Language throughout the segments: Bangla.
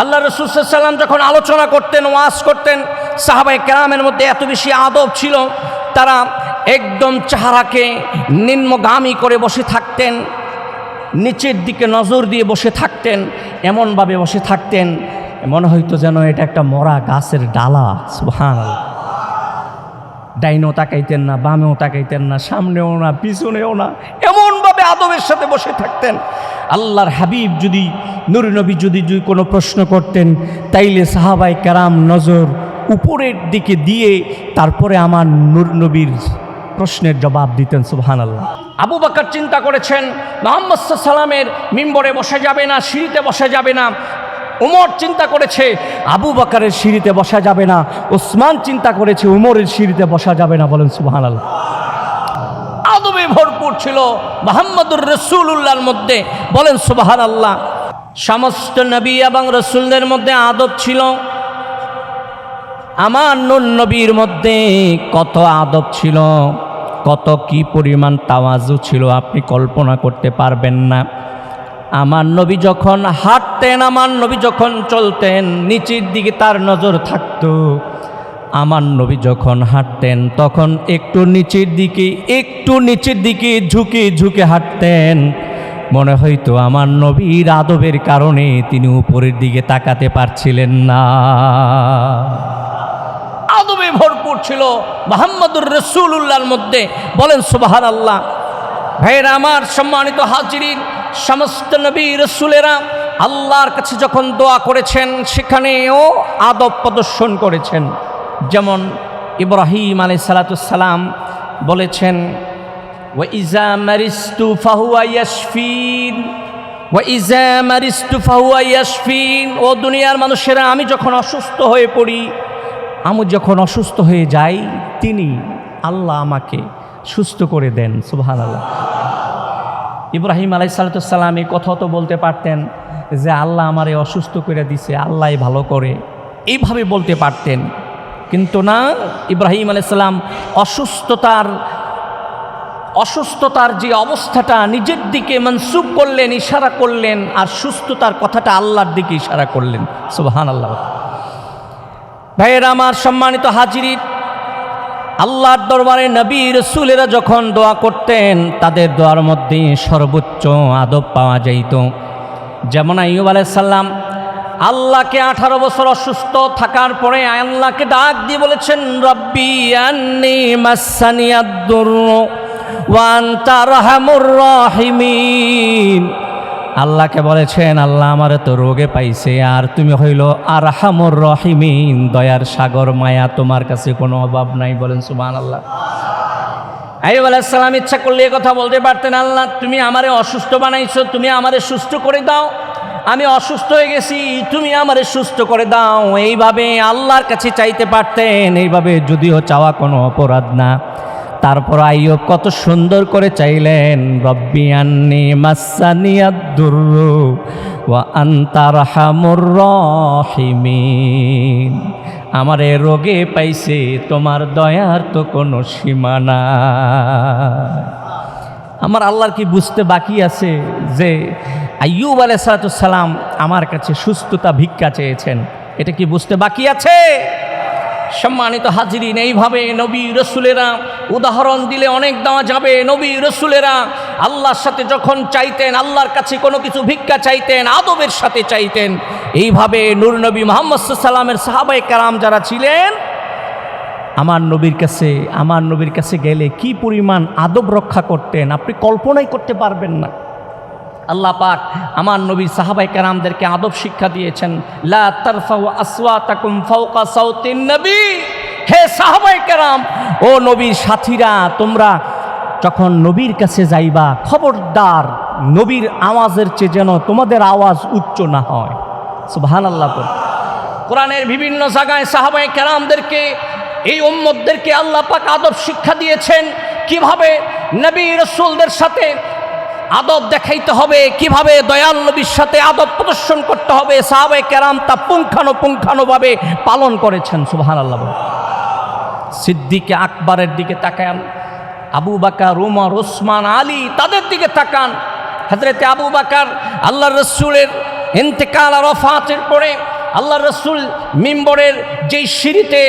আল্লাহ রসুলাম যখন আলোচনা করতেন, ওয়াজ করতেন সাহাবাই কেরামের মধ্যে এত বেশি আদব ছিল, তারা একদম চেহারাকে নিম্নগামী করে বসে থাকতেন, নিচের দিকে নজর দিয়ে বসে থাকতেন, এমনভাবে বসে থাকতেন, মনে হইতো যেন এটা একটা মরা গাছের ডালা সুহান ডাইনও তাকাইতেন না, বামেও তাকাইতেন না, সামনেও না, পিছনেও না এমনভাবে আদবের সাথে বসে থাকতেন। আল্লাহর হাবিব যদি নুর নবী যদি যদি কোনো প্রশ্ন করতেন তাইলে সাহাবাই কারাম নজর উপরের দিকে দিয়ে তারপরে আমার নূর নবীর প্রশ্নের জবাব দিতেন সুবহান আল্লাহ আবু বাকর চিন্তা করেছেন মোহাম্মদ সাল্লামের মিম্বরে বসা যাবে না সিঁড়িতে বসা যাবে না। উমর চিন্তা করেছে আবু বাকারের সিঁড়িতে বসা যাবে না ওসমান চিন্তা করেছে উমরের সিঁড়িতে বসা যাবে না বলেন সুবহান আল্লাহ আদবে ভরপুর ছিল মোহাম্মদুর রসুল্লাহর মধ্যে। বলেন সুবাহান আল্লাহ সমস্ত নবী এবং রসুলদের মধ্যে আদব ছিল। আমার নুন নবীর মধ্যে কত আদব ছিল, কত কি পরিমাণ তাওয়াজু ছিল আপনি কল্পনা করতে পারবেন না। আমার নবী যখন হাঁটতেন, আমার নবী যখন চলতেন, নিচের দিকে তার নজর থাকতো। আমার নবী যখন হাঁটতেন, তখন একটু নিচের দিকে, একটু নিচের দিকে ঝুঁকে ঝুঁকে হাঁটতেন। মনে হয়তো আমার নবীর আদবের কারণে তিনি উপরের দিকে তাকাতে পারছিলেন না। আদবে ভরপুর ছিল মোহাম্মদুর রসুল্লাহর মধ্যে। বলেন সুবাহান আল্লাহ ভাইয়েরা, আমার সম্মানিত হাজিরিন, সমস্ত নবী রসুলেরা আল্লাহর কাছে যখন দোয়া করেছেন, সেখানেও আদব প্রদর্শন করেছেন। যেমন ইব্রাহিম আলাই সালাতাম বলেছেন ও ইজা মারিস্তু ফাহুয়া ইয়াসফিন ও ইজা মারিস্তু ফাহুয়া ইয়াসফিন ও দুনিয়ার মানুষেরা, আমি যখন অসুস্থ হয়ে পড়ি, আমি যখন অসুস্থ হয়ে যাই, তিনি আল্লাহ আমাকে সুস্থ করে দেন। সুবহান আল্লাহ ইব্রাহিম আলাই সালাতাম এই কথা তো বলতে পারতেন যে, আল্লাহ আমারে অসুস্থ করে দিছে আল্লাহ ভালো করে। এইভাবে বলতে পারতেন। কিন্তু না, ইব্রাহিম আলাইসাল্লাম অসুস্থতার অসুস্থতার যে অবস্থাটা নিজের দিকে মনসুব করলেন, ইশারা করলেন, আর সুস্থতার কথাটা আল্লাহর দিকে ইশারা করলেন। সুবহান আল্লাহ ভাইয়েরা, আমার সম্মানিত হাজিরির আল্লাহর দরবারে নবী রসুলেরা যখন দোয়া করতেন, তাদের দোয়ার মধ্যে সর্বোচ্চ আদব পাওয়া যাইত। যেমন আইব আলাইসাল্লাম আল্লাহকে আঠারো বছর অসুস্থ থাকার পরে আল্লাহকে ডাক দিয়ে বলেছেন, রব্বি আন্নি মাসানিয়াদ্দুর ওয়ান তারহামুর রহিমিন। আল্লাহকে বলেছেন, আল্লাহ আমার তো রোগে পাইছে, আর তুমি হইল আর হামর রহিমিন। দয়ার সাগর মায়া তোমার কাছে কোনো অভাব নাই। বলেন সুমান আল্লাহ আইব আলাইসালাম ইচ্ছা করলে কথা বলতে পারতেন, আল্লাহ তুমি আমারে অসুস্থ বানাইছো, তুমি আমারে সুস্থ করে দাও। আমি অসুস্থ হয়ে গেছি, তুমি আমারে সুস্থ করে দাও। এইভাবে আল্লাহর কাছে চাইতে পারতেন, এইভাবে যদিও চাওয়া কোনো অপরাধ না। তারপর আইয়ব কত সুন্দর করে চাইলেন, রব্বি আন্নি মাসানিয়াদ্দুর ওয়া আনতার হামুর রহিমিন। আমার এ রোগে পাইছে, তোমার দয়ার তো কোনো সীমানা আমার আল্লাহর কি বুঝতে বাকি আছে যে আইয়ুব আলাইসালাম আমার কাছে সুস্থতা ভিক্ষা চেয়েছেন। এটা কি বুঝতে বাকি আছে? সম্মানিত হাজিরিন, এইভাবে নবী রসুলেরা উদাহরণ দিলে অনেক দেওয়া যাবে। নবী রসুলেরা আল্লাহর সাথে যখন চাইতেন, আল্লাহর কাছে কোনো কিছু ভিক্ষা চাইতেন, আদবের সাথে চাইতেন, এইভাবে নূর নবী মোহাম্মদ সাল্লামের সাহাবাই কারাম যারা ছিলেন, আমার নবীর কাছে, আমার নবীর কাছে গেলে কি পরিমাণ আদব রক্ষা করতেন, আপনি কল্পনাই করতে পারবেন না। আল্লাহ পাক আমার নবীর সাহাবাই কারামদেরকে আদব শিক্ষা দিয়েছেন নবী। হে সাহাবাই কারাম, ও নবীর সাথীরা, তোমরা যখন নবীর কাছে যাইবা, খবরদার, নবীর আওয়াজের চেয়ে যেন তোমাদের আওয়াজ উচ্চ না হয়। সুবহানাল্লাহ আল্লাহ কোরআনের বিভিন্ন জায়গায় সাহাবাই কেরামদেরকে, এই উম্মতদেরকে আল্লাহ পাক আদব শিক্ষা দিয়েছেন, কীভাবে নবী রসুলদের সাথে আদব দেখাইতে হবে, কীভাবে দয়াল নবীর সাথে আদব প্রদর্শন করতে হবে সাহাবাই কেরাম তা পুঙ্খানো পুঙ্খানোভাবে পালন করেছেন সুবাহান আল্লাহ সিদ্দিকে আকবরের দিকে তাকান, আবু বাকার, উমর ওসমান আলী তাদের দিকে তাকান। হাজরতে আবু বাকার আল্লাহ রসুলের ইন্তেকাল আর ওফাতের পরে আল্লাহ রসুল মিম্বরের যেই সিঁড়িতে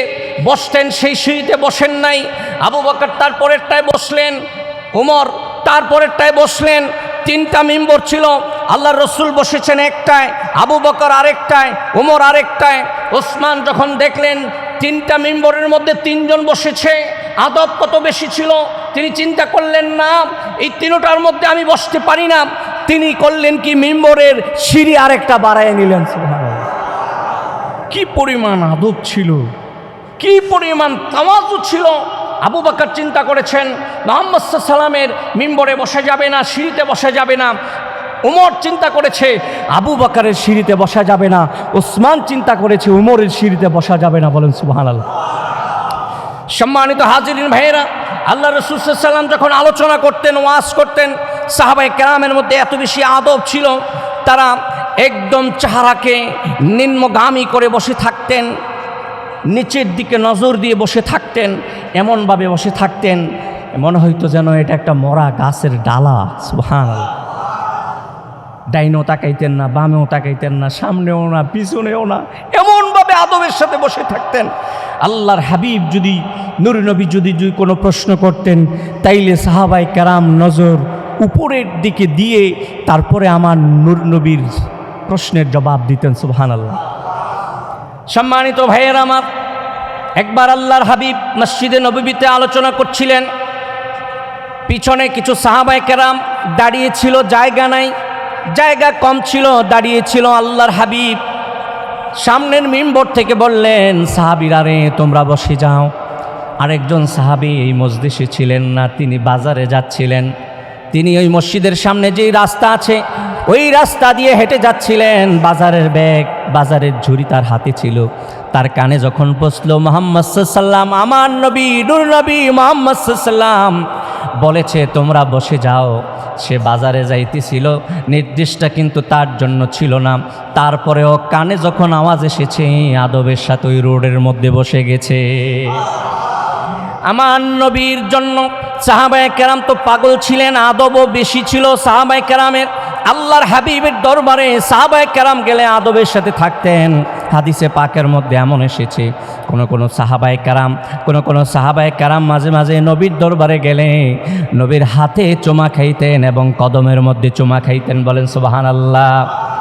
বসতেন, সেই সিঁড়িতে বসেন নাই। আবু বকর তার পরেরটায় বসলেন, উমর তার পরেরটায় বসলেন, তিনটা মেম্বর ছিল আল্লাহ রসুল বসেছেন একটায়, আবু বকর আরেকটায়, উমর আরেকটায়। ওসমান যখন দেখলেন তিনটা মেম্বরের মধ্যে তিনজন বসেছে, আদব কত বেশি ছিল, তিনি চিন্তা করলেন, না, এই তিনোটার মধ্যে আমি বসতে পারি না। তিনি করলেন কি, মেম্বরের সিঁড়ি আরেকটা বাড়ায় নিলেন কি পরিমাণ আদব ছিল, কি পরিমাণ তামাজু ছিল আবু বাকর চিন্তা করেছেন, মোহাম্মদ সাল্লামের মিম্বরে বসা যাবে না, সিঁড়িতে বসা যাবে না। উমর চিন্তা করেছে, আবু বাকারের সিঁড়িতে বসা যাবে না ওসমান চিন্তা করেছে, উমরের সিঁড়িতে বসা যাবে না। বলেন সুবাহ সম্মানিত হাজিরিন ভাইয়েরা আল্লাহ রসুলাম যখন আলোচনা করতেন, ওয়াজ করতেন সাহাবাই কেরামের মধ্যে এত বেশি আদব ছিল, তারা একদম চাহারাকে নিম্নগামী করে বসে থাকতেন। নিচের দিকে নজর দিয়ে বসে থাকতেন, এমনভাবে বসে থাকতেন, মনে হইতো যেন এটা একটা মরা গাছের ডালা সুহান ডাইনও তাকাইতেন না, বামেও তাকাইতেন না, সামনেও না, পিছনেও না, এমনভাবে আদবের সাথে বসে থাকতেন। আল্লাহর হাবিব যদি, নুর নবী যদি যদি কোনো প্রশ্ন করতেন, তাইলে সাহাবাই কারাম নজর উপরের দিকে দিয়ে তারপরে আমার নূর নবীর প্রশ্নের জবাব দিতেন সুবহান আল্লাহ সম্মানিত ভাইয়ের আমার, একবার আল্লাহর হাবিব মসজিদে নবীতে আলোচনা করছিলেন। পিছনে কিছু সাহাবাই কেরাম দাঁড়িয়েছিল, জায়গা নাই, জায়গা কম ছিল, দাঁড়িয়েছিল আল্লাহর হাবিব। সামনের মিম্বর থেকে বললেন, সাহাবিরা রে, তোমরা বসে যাও। আরেকজন সাহাবি এই মসজিদে ছিলেন না, তিনি বাজারে যাচ্ছিলেন। তিনি ওই মসজিদের সামনে যেই রাস্তা আছে, ওই রাস্তা দিয়ে হেঁটে যাচ্ছিলেন বাজারের ব্যাগ। বাজারের ঝুড়ি তার হাতে ছিল। তার কানে যখন বসল, মোহাম্মদ সাল্লাম, আমার নবী, নুর নবী মোহাম্মদ সাল্লাম বলেছে, তোমরা বসে যাও। সে বাজারে যাইতেছিল, নির্দিষ্ট কিন্তু তার জন্য ছিল না। তারপরেও কানে যখন আওয়াজ এসেছে, আদবের সাথে ওই রোডের মধ্যে বসে গেছে। আমার নবীর জন্য সাহাবায় কেরাম তো পাগল ছিলেন, আদবও বেশি ছিল সাহাবায় কেরামের। আল্লাহর হাবিবের দরবারে সাহাবায় কেরাম গেলে আদবের সাথে থাকতেন। হাদিসে পাকের মধ্যে এমন এসেছে, কোনো কোনো সাহাবায় কারাম, কোনো কোনো সাহাবায় কারাম মাঝে মাঝে নবীর দরবারে গেলে নবীর হাতে চুমা খাইতেন এবং কদমের মধ্যে চুমা খাইতেন বলেন সুবাহান আল্লাহ